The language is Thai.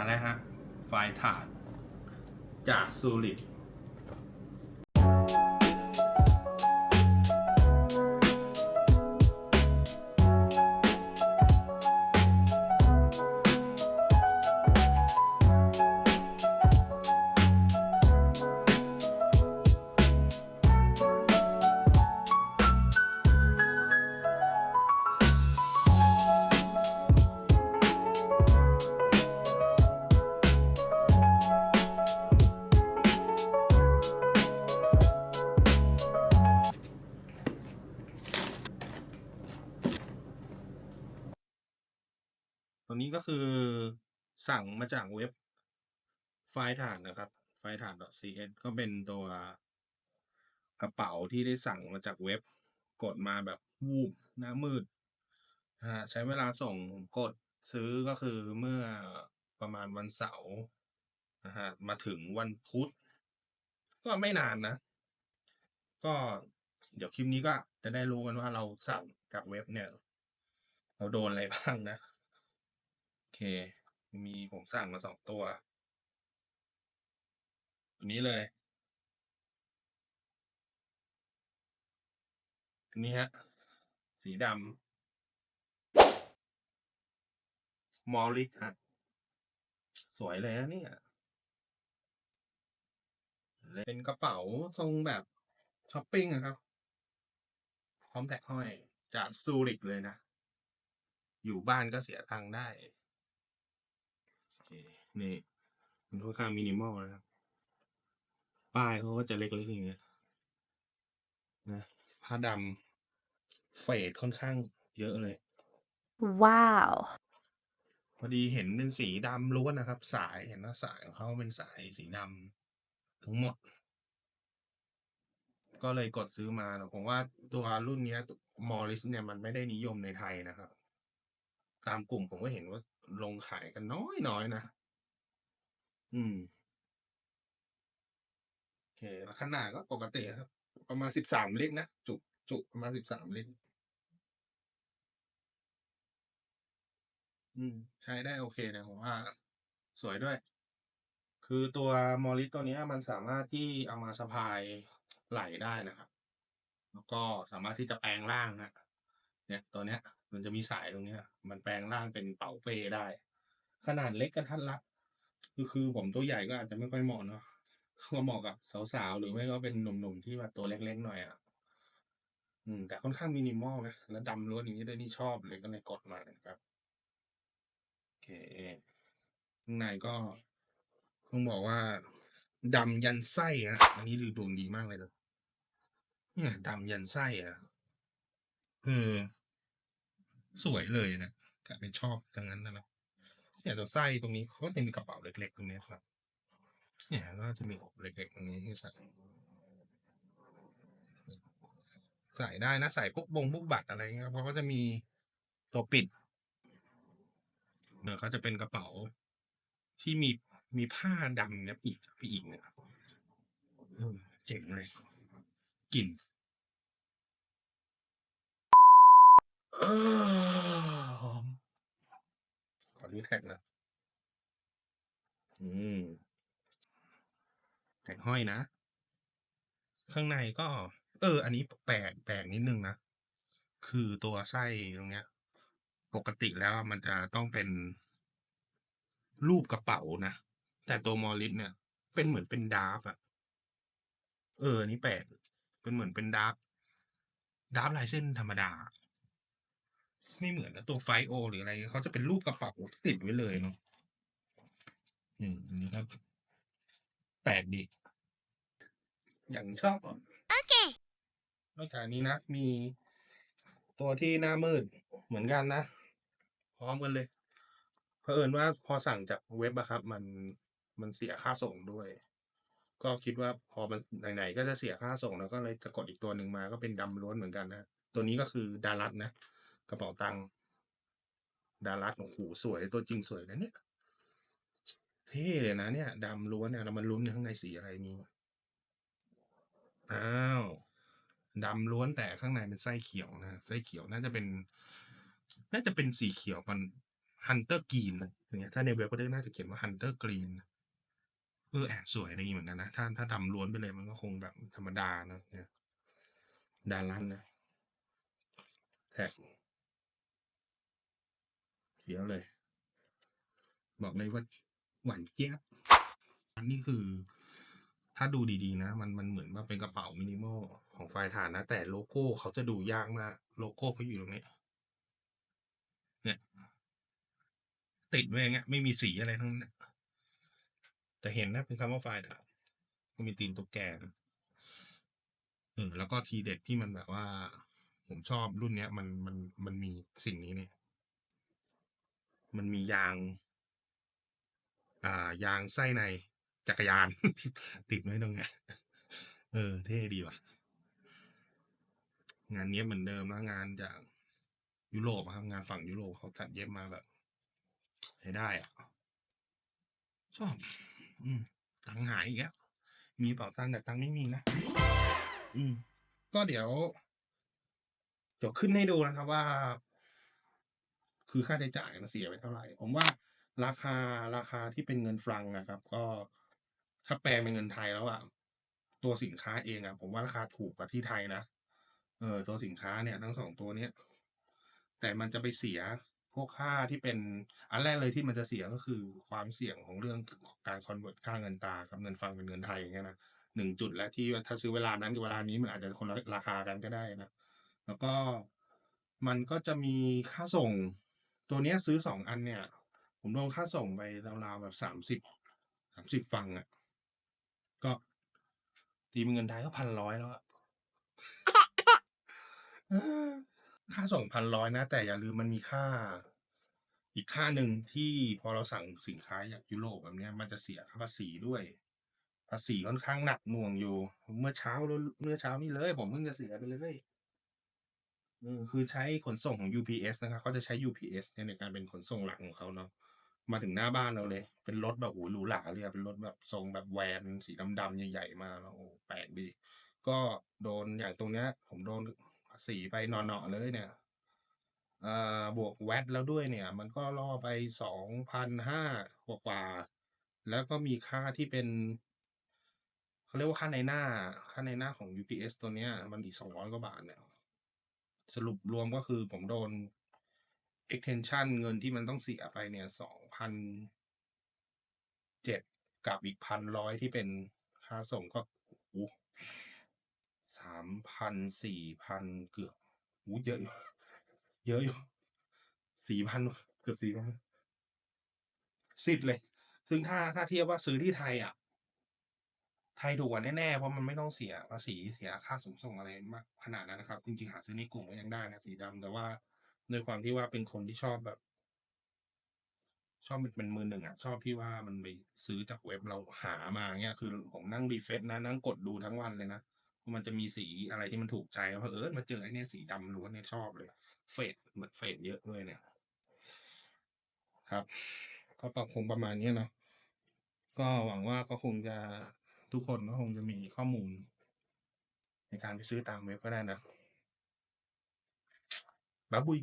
มาแล้วฮะไฟล์ถาดจากซู ตัวนี้ก็คือสั่งมาจากเว็บไฟล์ฐานนะครับ ไฟล์ฐาน .cs ก็เป็นตัวกระเป๋าที่ได้สั่งมาจากเว็บ กดมาแบบวูบหน้ามืดฮะใช้เวลาส่งกดซื้อก็คือเมื่อประมาณวันเสาร์นะฮะมาถึงวันพุธ ก็ไม่นานนะ ก็เดี๋ยวคลิปนี้ก็จะได้รู้กันว่าเราสั่งกับเว็บเนี่ย เราโดนอะไรบ้างนะ เค มีผมสั่งมาสองตัว ตัวนี้เลย อันนี้ฮะ สีดำมอริสฮะ สวยเลยนะเนี่ย เป็นกระเป๋าทรงแบบช้อปปิ้งอะครับ พร้อมแท็กห้อยจากซูริกเลยนะ อยู่บ้านก็เสียตังค์ได้ เคนี่มันค่อนข้างมินิมอลนะครับ ป้ายเขาก็จะเล็กๆอย่างเงี้ยนะผ้าดำเฟดค่อนข้างเยอะเลย Wow. พอดีเห็นเป็นสีดำล้วนนะครับ สายเห็นว่าสายของเขาเป็นสายสีดำทั้งหมด ก็เลยกดซื้อมาแต่ผมว่าตัวรุ่นเนี้ยมอริสเนี่ยมันไม่ได้นิยมในไทยนะครับ ตามกลุ่มผมก็เห็นว่าลงขายกันน้อยน้อยๆนะ อืม โอเคแล้วขนาดก็ปกติครับ ประมาณสิบสามลิตรนะ จุจุประมาณสิบสามลิตร อืม ใช้ได้โอเคนะผมว่า สวยด้วย คือตัวมอริสตัวเนี้ยมันสามารถที่เอามาสะพายไหล่ได้นะครับ แล้วก็สามารถที่จะแปลงร่างนะ เนี่ยตัวเนี้ย มันจะมีสายตรงเนี้ย มันแปลงร่างเป็นเป๋าเปได้ ขนาดเล็กกระทัดรัดคือคือผมตัวใหญ่ก็อาจจะไม่ค่อยเหมาะเนาะก็เหมาะกับสาวๆ หรือไม่ก็เป็นหนุ่มๆ ที่แบบตัวเล็กๆหน่อยอะอืมแต่ค่อนข้างมินิมอลนะแล้วดำล้วนอย่างนี้ด้วยนี่ชอบเลยก็เลยกดมานะครับโอเคข้างในก็ต้องบอกว่าดำยันไส้นะอันนี้ดูดวงดีมากเลยนะเนี่ยดำยันไส้อะ เออ สวยเลยนะกลายเป็นชอบทั้งนั้นนะครับเนี่ยตัวไส้ตรงนี้เขาก็จะมีกระเป๋าเล็กๆตรงนี้ครับ เนี่ยก็จะมีกระเป๋าเล็กๆตรงนี้ให้ใส่ใส่ได้นะ ใส่พวกบงพวกบัตรอะไรเงี้ยเพราะเขาจะมีตัวปิดเดี๋ยเขาจะเป็นกระเป๋าที่มีมีผ้าดำเนี่ยปีกไปอีกเนี่ยเออเจ๋งเลยกลิ่นเออ หอมขอนี้แท็กนะอืมแท็กห้อยนะ ข้างในก็ เออ อันนี้แปลกแปลกนิดนึงนะ คือตัวไส้ตรงเนี้ย ปกติแล้วมันจะต้องเป็น รูปกระเป๋านะ แต่ตัวมอริสเนี่ย เป็นเหมือนเป็นดาร์ฟอะเออ อันนี้แปลกเป็นเหมือนเป็นดาร์ฟดาร์ฟลายเส้นธรรมดา ไม่เหมือนนะตัวไฟโอ หรืออะไรเขาจะเป็นรูปกระเป๋าติดไว้เลยเนาะอืมอันนี้ก็แปลกดี อย่างชอบโอเคนอกจากนี้นะ มีตัวที่หน้ามืดเหมือนกันนะ พร้อมกันเลยเผอิญว่าพอสั่งจากเว็บอะครับ มันมันเสียค่าส่งด้วย ก็คิดว่าพอมันไหนๆก็จะเสียค่าส่งแล้วก็เลยจะกดอีกตัวหนึ่งมาก็เป็นดำล้วนเหมือนกันนะ ตัวนี้ก็คือดารัสนะ กระเป๋าตังค์ดารัสโอ้โหสวยตัวจริงสวยนะเนี่ย เท่เลยนะเนี่ยดำล้วนเนี่ยเรามาลุ้นข้างในสีอะไรมีอ้าวดำล้วนแต่ข้างในเป็นไส้เขียวนะไส้เขียวน่าจะเป็น น่าจะเป็นสีเขียวมันฮันเตอร์กรีนอย่างเงี้ยถ้าในเว็บก็น่าจะเขียนว่าฮันเตอร์กรีนเออแอบสวยดีเหมือนกันนะ ถ้าถ้าดำล้วนไปเลยมันก็คงแบบธรรมดานะเนี่ยดารันนะแท็ก เสียเลย บอกเลยว่าหวานเจี๊ยบอันนี้คือ ถ้าดูดีๆนะ มันมันเหมือนว่าเป็นกระเป๋ามินิมอลของไฟฐานนะ แต่โลโก้เขาจะดูยากมาก โลโก้เขาอยู่ตรงนี้ เนี่ย ติดไว้อย่างเงี้ยไม่มีสีอะไรทั้งนั้นแต่เห็นนะเป็นคำว่าไฟฐานก็มีตีนตุ๊กแกนเออแล้วก็ทีเด็ดที่มันแบบว่า ผมชอบรุ่นเนี้ย มันมันมันมีสิ่งนี้เนี่ย มันมียาง อ่ายางไส้ในจักรยาน ติดไว้ตรงเนี้ยเออ เท่ดีว่ะ งานเนี้ยบเหมือนเดิมนะงานจากยุโรปครับงานฝั่งยุโรปเขาตัดเย็บมาแบบใช้ได้อะชอบอืมตังหายอีกแล้วมีเป๋าตังแต่ตังไม่มีนะอืม ก็เดี๋ยวเดี๋ยวขึ้นให้ดูนะครับว่า คือค่าใช้จ่ายมันเสียไปเท่าไหร่ ผมว่าราคาราคาที่เป็นเงินฟรังนะครับ ก็ถ้าแปลเป็นเงินไทยแล้วอะตัวสินค้าเองอะผมว่าราคาถูกกว่าที่ไทยนะเออตัวสินค้าเนี่ยทั้งสองตัวเนี้ยแต่มันจะไปเสียพวกค่าที่เป็นอันแรกเลยที่มันจะเสียก็คือความเสี่ยงของเรื่องการคอนเวิร์ตค่าเงินตากับเงินฟังเป็นเงินไทยอย่างเงี้ยนะหนึ่งจุดและที่ถ้าซื้อเวลานั้นกับเวลานี้มันอาจจะคนละราคากันก็ได้นะ แล้วก็มันก็จะมีค่าส่ง ตัวเนี้ยซื้อสองอันเนี่ย ผมลงค่าส่งไปราวๆแบบสามสิบสามสิบฟังอะ่ะ ก็ตีเป็นเงินไทยก็พันร้อยแล้วอะค่าส่งพันร้อยนะ แต่อย่าลืมมันมีค่า อีกค่าหนึ่งที่พอเราสั่งสินค้าจากยุโรปแบบเนี้ยมันจะเสียค่าภาษีด้วย ภาษีค่อนข้างหนักหน่วงอยู่ เมื่อเช้าเมื่อเช้านี่เลย ผมเพิ่งจะเสียไปเลย คือใช้ขนส่งของ UPS นะครับเขาจะใช้ UPS เนี่ยในการเป็นขนส่งหลักของเขาเนาะมาถึงหน้าบ้านเราเลย เป็นรถแบบโอ้หรูหราเลยเป็นรถแบบทรงแบบแวนสีดำๆใหญ่ๆมาแล้วโอ้แปลกดี ก็โดนอย่างตรงเนี้ย ผมโดนภาษีไปหนอๆเลยเนี่ยอ่าบวกแวตแล้วด้วยเนี่ย มันก็ล่อไปสองพันห้ากว่าๆแล้วก็มีค่าที่เป็นเขาเรียกว่าค่าในหน้า ค่าในหน้าของ UPS ตัวเนี้ย มันอีกสองร้อยกว่าบาทเนี่ย สรุปรวมก็คือผมโดน extension เงินที่มันต้องเสียไปเนี่ยสองพันเจ็ดกับอีกพันร้อยที่เป็นค่าส่งก็โอ้สามพันสี่พันเกือบโอ้เยอะอยู่เยอะอยู่สี่พันเกือบสี่พันสิทธิ์เลย ซึ่งถ้าถ้าเทียบว่าซื้อที่ไทยอะ ไทยถูกกว่าแน่ๆ เพราะมันไม่ต้องเสียภาษีเสียค่าขนส่งอะไรมากขนาดนั้นนะครับ จริงๆ หาซื้อในกลุ่มก็ยังได้นะสีดำแต่ว่าด้วยความที่ว่าเป็นคนที่ชอบแบบ ชอบเป็นมือหนึ่งอะ ชอบที่ว่ามันไปซื้อจากเว็บเราหามาเงี้ยคือผมนั่งรีเฟซนะนั่งกดดูทั้งวันเลยนะว่ามันจะมีสีอะไรที่มันถูกใจเพราะเออมาเจอไอ้นี่สีดำล้วนเนี่ยชอบเลย เฟดเหมือนเฟดเยอะด้วยเนี่ย ครับ ก็ประคงประมาณนี้เนาะก็หวังว่าก็คงจะ ทุกคนก็คงจะมีข้อมูล ในการไปซื้อตามเว็บก็ได้นะบ๊ายบุย